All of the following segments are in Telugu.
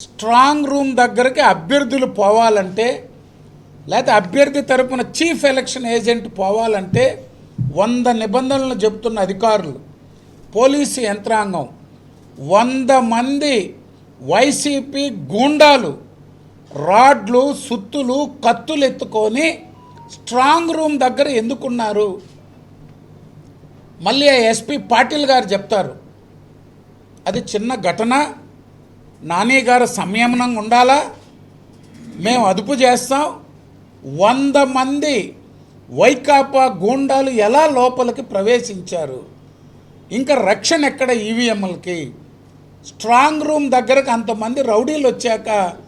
స్ట్రాంగ్ రూమ్ దగ్గరికి అభ్యర్థులు పోవాలంటే లేకపోతే అభ్యర్థి తరపున చీఫ్ ఎలక్షన్ ఏజెంట్ పోవాలంటే వంద నిబంధనలు చెప్తున్న అధికారులు పోలీసు యంత్రాంగం వంద మంది వైసీపీ గూండాలు రాడ్లు సుత్తులు కత్తులు ఎత్తుకొని స్ట్రాంగ్ రూమ్ దగ్గర ఎందుకున్నారు? మళ్ళీ ఆ ఎస్పీ పాటిల్ గారు చెప్తారు అది చిన్న ఘటన నాని గారు సంయమనంగా ఉండాలా? మేము అదుపు చేస్తాం. వంద మంది వైకాపా గూండాలు ఎలా లోపలికి ప్రవేశించారు? ఇంకా రక్షణ ఎక్కడ ఈవీఎంలకి? స్ట్రాంగ్ రూమ్ దగ్గరకు అంతమంది రౌడీలు వచ్చాక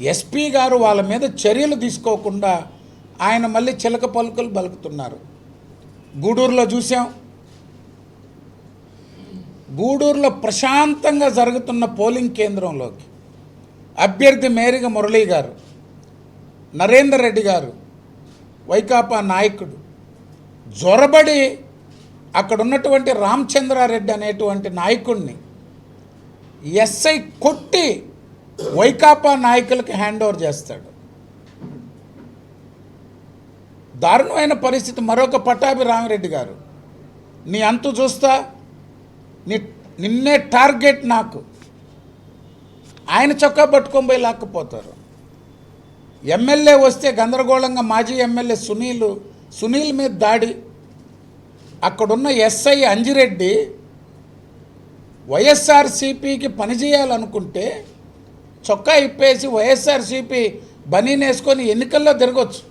ఎస్పీ గారు వాళ్ళ మీద చర్యలు తీసుకోకుండా ఆయన మళ్ళీ చిలక పలుకులు బలుకుతున్నారు గూడూరులో చూసాం గూడూరులో ప్రశాంతంగా జరుగుతున్న పోలింగ్ కేంద్రంలోకి అభ్యర్థి మేరిగ మురళీ గారు నరేందర్ రెడ్డి గారు వైకాపా నాయకుడు జొరబడి అక్కడ ఉన్నటువంటి రామచంద్రారెడ్డి అనేటువంటి నాయకుడిని ఎస్ఐ కొట్టి వైకాపా నాయకులకు హ్యాండ్ ఓవర్ చేస్తాడు. దారుణమైన పరిస్థితి. మరొక పటాభి రామిరెడ్డి గారు నీ అంతు చూస్తా నిన్నే టార్గెట్ నాకు. ఆయన చొక్కా పట్టుకొని పోయి లాక్కపోతారు. ఎమ్మెల్యే వస్తే గందరగోళంగా మాజీ ఎమ్మెల్యే సునీల్ సునీల్ మీద దాడి. అక్కడున్న ఎస్ఐ అంజిరెడ్డి వైఎస్ఆర్సీపీకి పనిచేయాలనుకుంటే చొక్కా ఇప్పేసి వైఎస్ఆర్సీపీ బనీనేసుకొని ఎన్నికల్లో తిరగొచ్చు.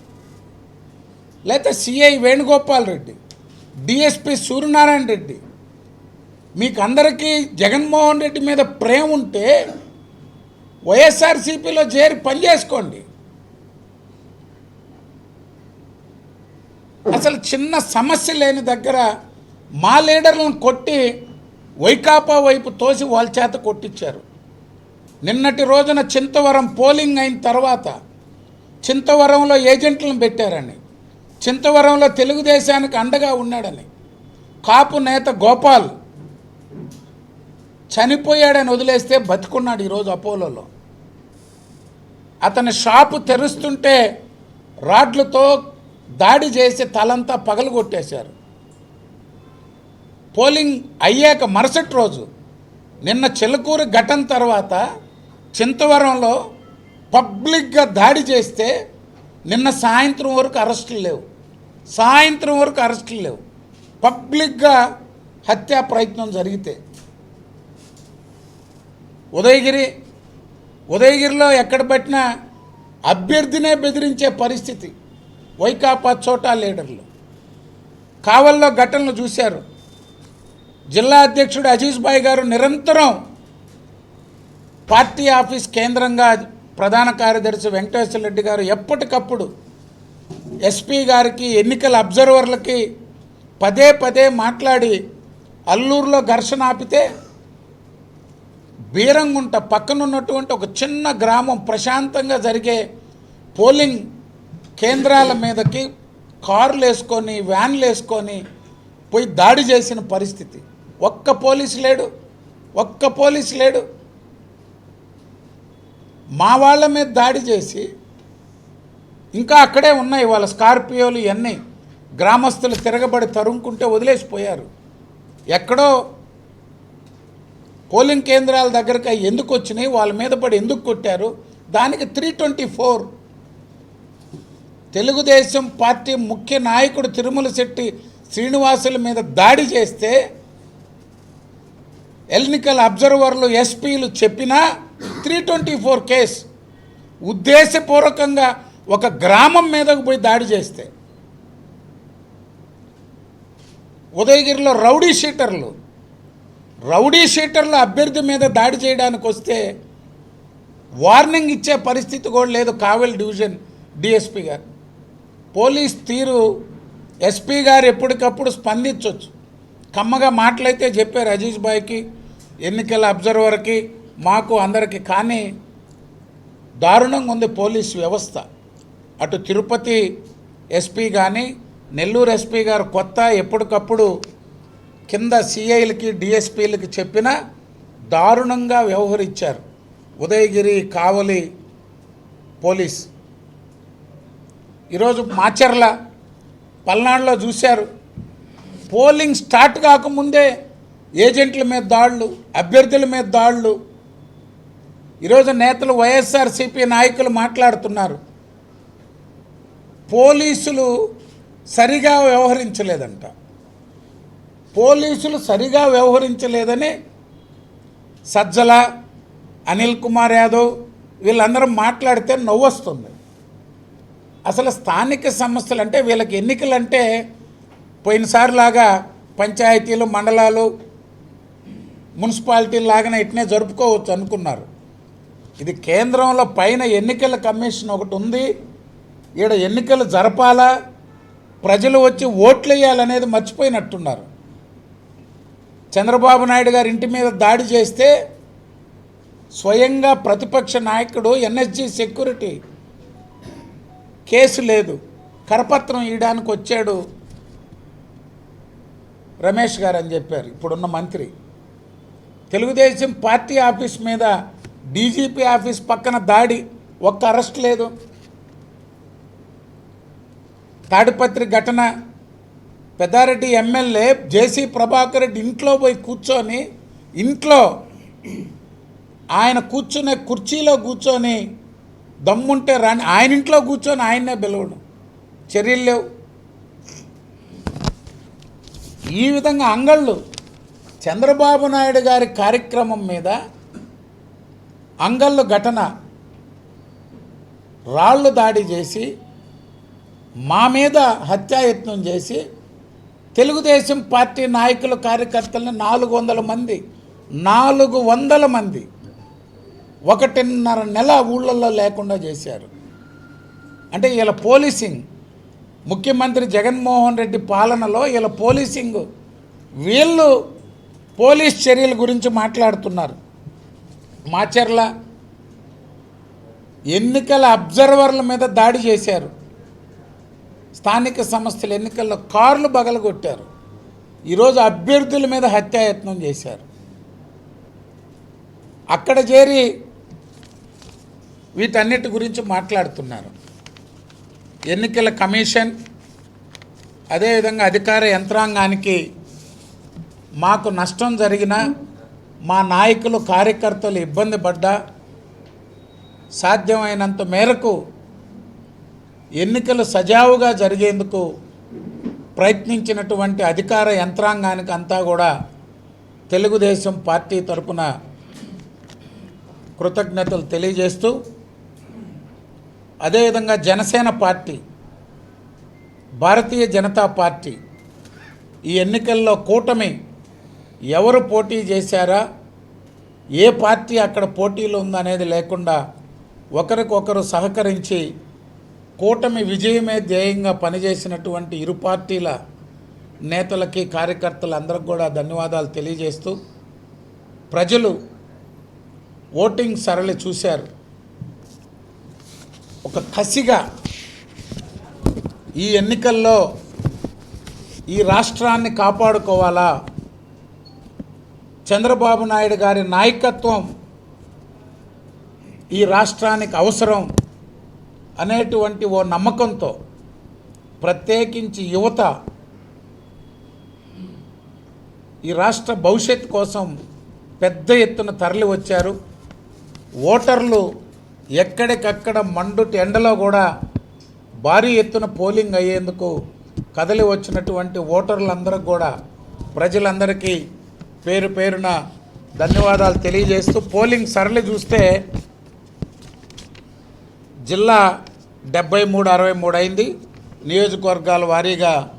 లేకపోతే సిఐ వేణుగోపాల్ రెడ్డి డిఎస్పి సూర్యనారాయణ రెడ్డి మీకు అందరికీ జగన్మోహన్ రెడ్డి మీద ప్రేమ ఉంటే వైఎస్ఆర్సీపీలో చేరి పని చేసుకోండి. అసలు చిన్న సమస్య లేని దగ్గర మా లీడర్లను కొట్టి వైకాపా వైపు తోసి వాళ్ళ చేత కొట్టించారు. నిన్నటి రోజున చింతవరం పోలింగ్ అయిన తర్వాత చింతవరంలో ఏజెంట్లను పెట్టారని చింతవరంలో తెలుగుదేశానికి అండగా ఉన్నాడని కాపు నేత గోపాల్ చనిపోయాడని వదిలేస్తే బతికున్నాడు ఈరోజు అపోలోలో. అతని షాపు తెరుస్తుంటే రాడ్లతో దాడి చేసి తలంతా పగలగొట్టేశారు. పోలింగ్ అయ్యాక మరుసటి రోజు నిన్న చిలకూరు ఘటన తర్వాత చింతవరంలో పబ్లిక్గా దాడి చేస్తే నిన్న సాయంత్రం వరకు అరెస్టులు లేవు. సాయంత్రం వరకు అరెస్టులు లేవు. పబ్లిక్గా హత్యా ప్రయత్నం జరిగితే ఉదయగిరి ఉదయగిరిలో ఎక్కడ పట్టినా అభ్యర్థినే బెదిరించే పరిస్థితి వైకాపా చోటా లీడర్లు. కావల్లో ఘటనలు చూశారు. జిల్లా అధ్యక్షుడు అజీజ్ బాయ్ గారు నిరంతరం పార్టీ ఆఫీస్ కేంద్రంగా ప్రధాన కార్యదర్శి వెంకటేశ్వర రెడ్డి గారు ఎప్పటికప్పుడు ఎస్పీ గారికి ఎన్నికల అబ్జర్వర్లకి పదే పదే మాట్లాడి అల్లూరులో ఘర్షణ ఆపితే బీరంగుంట పక్కన ఉన్నటువంటి ఒక చిన్న గ్రామం ప్రశాంతంగా జరిగే పోలింగ్ కేంద్రాల మీదకి కార్లు వేసుకొని వ్యాన్లు వేసుకొని పోయి దాడి చేసిన పరిస్థితి. ఒక్క పోలీసు లేడు ఒక్క పోలీసు లేడు. మా వాళ్ళ మీద దాడి చేసి ఇంకా అక్కడే ఉన్నాయి వాళ్ళ స్కార్పియోలు ఇవన్నీ. గ్రామస్తులు తిరగబడి తరుముకుంటే వదిలేసిపోయారు. ఎక్కడో పోలింగ్ కేంద్రాల దగ్గరకు ఎందుకు వచ్చినాయి వాళ్ళ మీద పడి ఎందుకు కొట్టారు దానికి three twenty four Telugu Desam party ముఖ్య నాయకుడు తిరుమల శెట్టి శ్రీనివాసుల మీద దాడి చేస్తే ఎన్నికల అబ్జర్వర్లు ఎస్పీలు చెప్పినా త్రీ ట్వంటీ ఫోర్ కేస్ ఉద్దేశపూర్వకంగా ఒక గ్రామం మీదకు పోయి దాడి చేస్తే. ఉదయగిరిలో రౌడీ షీటర్లు రౌడీ షీటర్లు అభ్యర్థి మీద దాడి చేయడానికి వస్తే వార్నింగ్ ఇచ్చే పరిస్థితి కూడా లేదు కావెల్ డివిజన్ డిఎస్పీ గారు. పోలీస్ తీరు ఎస్పీ గారు ఎప్పటికప్పుడు స్పందించవచ్చు కమ్మగా మాటలైతే చెప్పారు అజీజ్ బాయ్కి ఎన్నికల అబ్జర్వర్కి మాకు అందరికీ కానీ దారుణంగా ఉంది పోలీస్ వ్యవస్థ. అటు తిరుపతి ఎస్పీ కానీ నెల్లూరు ఎస్పీ గారు కొత్త ఎప్పటికప్పుడు కింద సిఐలకి డిఎస్పీలకి చెప్పినా దారుణంగా వ్యవహరించారు. ఉదయగిరి కావలి పోలీస్. ఈరోజు మాచర్ల పల్నాడులో చూశారు. పోలింగ్ స్టార్ట్ కాకముందే ఏజెంట్ల మీద దాడులు అభ్యర్థుల మీద దాడులు. ఈరోజు నేతలు వైఎస్ఆర్సీపీ నాయకులు మాట్లాడుతున్నారు. పోలీసులు సరిగా వ్యవహరించలేదంట. పోలీసులు సరిగా వ్యవహరించలేదని సజ్జల అనిల్ కుమార్ యాదవ్ వీళ్ళందరం మాట్లాడితే నవ్వొస్తుంది. అసలు స్థానిక సమస్యలు అంటే వీళ్ళకి ఎన్నికలు అంటే పోయినసారి పంచాయతీలు మండలాలు మున్సిపాలిటీలు లాగానే ఇట్నే జరుపుకోవచ్చు అనుకున్నారు. ఇది కేంద్రంలో పైన ఎన్నికల కమిషన్ ఒకటి ఉంది. ఈడ ఎన్నికలు జరపాలా? ప్రజలు వచ్చి ఓట్లు వేయాలనేది మర్చిపోయినట్టున్నారు. చంద్రబాబు నాయుడు గారి ఇంటి మీద దాడి చేస్తే స్వయంగా ప్రతిపక్ష నాయకుడు ఎన్ఎస్జి సెక్యూరిటీ కేసు లేదు. కరపత్రం ఇవ్వడానికి వచ్చాడు రమేష్ గారు అని చెప్పారు. ఇప్పుడున్న మంత్రి. తెలుగుదేశం పార్టీ ఆఫీస్ మీద డీజీపీ ఆఫీస్ పక్కన దాడి. ఒక్క అరెస్ట్ లేదు. తాడిపత్రి ఘటన పెద్దారెడ్డి ఎమ్మెల్యే జేసీ ప్రభాకర్ రెడ్డి ఇంట్లో పోయి కూర్చొని ఇంట్లో ఆయన కూర్చునే కుర్చీలో కూర్చొని దమ్ముంటే రాని ఆయన ఇంట్లో కూర్చొని ఆయన్నే పిలవడం. చర్యలు లేవు. ఈ విధంగా అంగళ్ళు చంద్రబాబు నాయుడు గారి కార్యక్రమం మీద అంగళ్ళు ఘటన రాళ్ళు దాడి చేసి మా మీద హత్యాయత్నం చేసి తెలుగుదేశం పార్టీ నాయకులు కార్యకర్తలను నాలుగు వందల మంది నాలుగు వందల మంది ఒకటిన్నర నెల ఊళ్ళల్లో లేకుండా చేశారు. అంటే వీళ్ళ పోలీసింగ్ ముఖ్యమంత్రి జగన్మోహన్ రెడ్డి పాలనలో వీళ్ళ పోలీసింగ్ వీళ్ళు పోలీస్ చర్యల గురించి మాట్లాడుతున్నారు. మాచర్ల ఎన్నికల అబ్జర్వర్ల మీద దాడి చేశారు. స్థానిక సంస్థల ఎన్నికల్లో కార్లు బగలగొట్టారు. ఈరోజు అభ్యర్థుల మీద హత్యాయత్నం చేశారు. అక్కడ చేరి వీటన్నిటి గురించి మాట్లాడుతున్నారు. ఎన్నికల కమిషన్ అదేవిధంగా అధికార యంత్రాంగానికి మాకు నష్టం జరిగినా మా నాయకులు కార్యకర్తలు ఇబ్బంది పడ్డా సాధ్యమైనంత మేరకు ఎన్నికలు సజావుగా జరిగేందుకు ప్రయత్నించినటువంటి అధికార యంత్రాంగానికి అంతా కూడా తెలుగుదేశం పార్టీ తరఫున కృతజ్ఞతలు తెలియజేస్తూ అదేవిధంగా జనసేన పార్టీ భారతీయ జనతా పార్టీ ఈ ఎన్నికల్లో కూటమి ఎవరు పోటీ చేశారా ఏ పార్టీ అక్కడ పోటీలు ఉందనేది లేకుండా ఒకరికొకరు సహకరించి కూటమి విజయమే ధ్యేయంగా పనిచేసినటువంటి ఇరు పార్టీల నేతలకి కార్యకర్తలందరికి కూడా ధన్యవాదాలు తెలియజేస్తూ ప్రజలు ఓటింగ్ సరళి చూశారు. ఒక కసిగా ఈ ఎన్నికల్లో ఈ రాష్ట్రాన్ని కాపాడుకోవాలా? చంద్రబాబు నాయుడు గారి నాయకత్వం ఈ రాష్ట్రానికి అవసరం. అనేటువంటి ఓ నమ్మకంతో ప్రత్యేకించి యువత ఈ రాష్ట్ర భవిష్యత్ కోసం పెద్ద ఎత్తున తరలి వచ్చారు. ఓటర్లు ఎక్కడికక్కడ మండుటి ఎండలో కూడా భారీ ఎత్తున పోలింగ్ అయ్యేందుకు కదలి వచ్చినటువంటి ఓటర్లందరూ కూడా ప్రజలందరికీ పేరు పేరున ధన్యవాదాలు తెలియజేస్తూ పోలింగ్ సరళి చూస్తే జిల్లా డెబ్బై మూడు అరవై మూడు అయింది. నియోజకవర్గాల వారీగా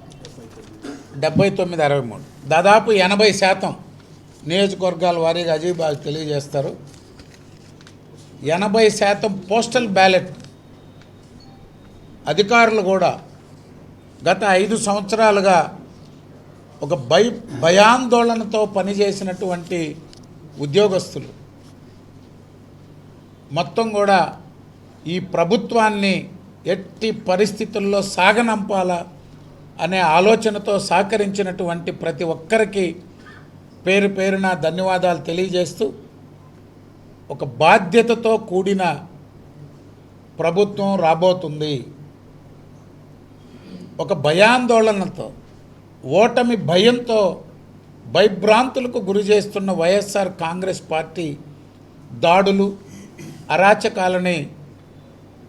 డెబ్బై తొమ్మిది అరవై మూడు. దాదాపు ఎనభై శాతం నియోజకవర్గాల వారీగా అజయ్ బాగా తెలియజేస్తారు. ఎనభై శాతం పోస్టల్ బ్యాలెట్ అధికారులు కూడా గత ఐదు సంవత్సరాలుగా ఒక భయ భయాందోళనతో పనిచేసినటువంటి ఉద్యోగస్తులు. మొత్తం కూడా ఈ ప్రభుత్వాన్ని ఎట్టి పరిస్థితుల్లో సాగనంపాలా అనే ఆలోచనతో సహకరించినటువంటి ప్రతి ఒక్కరికి పేరు పేరున ధన్యవాదాలు తెలియజేస్తూ ఒక బాధ్యతతో కూడిన ప్రభుత్వం రాబోతుంది. ఒక భయాందోళనతో ఓటమి భయంతో భయభ్రాంతులకు గురి చేస్తున్న వైఎస్ఆర్ కాంగ్రెస్ పార్టీ దాడులు అరాచకాలని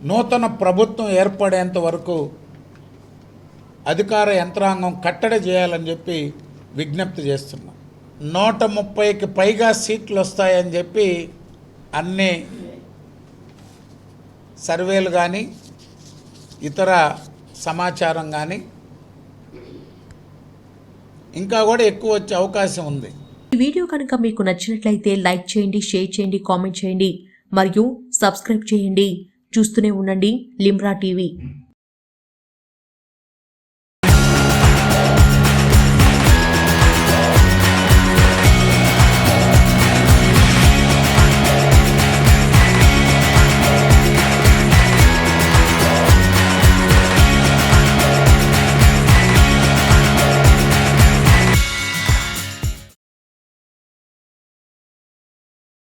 నూతన ప్రభుత్వం ఏర్పడేంత వరకు అధికార యంత్రాంగం కట్టడి చేయాలని చెప్పి విజ్ఞప్తి చేస్తున్నాం. నూట ముప్పైకి పైగా సీట్లు వస్తాయని చెప్పి అన్ని సర్వేలు కానీ ఇతర సమాచారం కానీ ఇంకా కూడా ఎక్కువ వచ్చే అవకాశం ఉంది. ఈ వీడియో కనుక మీకు నచ్చినట్లయితే లైక్ చేయండి షేర్ చేయండి కామెంట్ చేయండి మరియు సబ్స్క్రైబ్ చేయండి. చూస్తూనే ఉండండి. లిమ్రా టీవీ.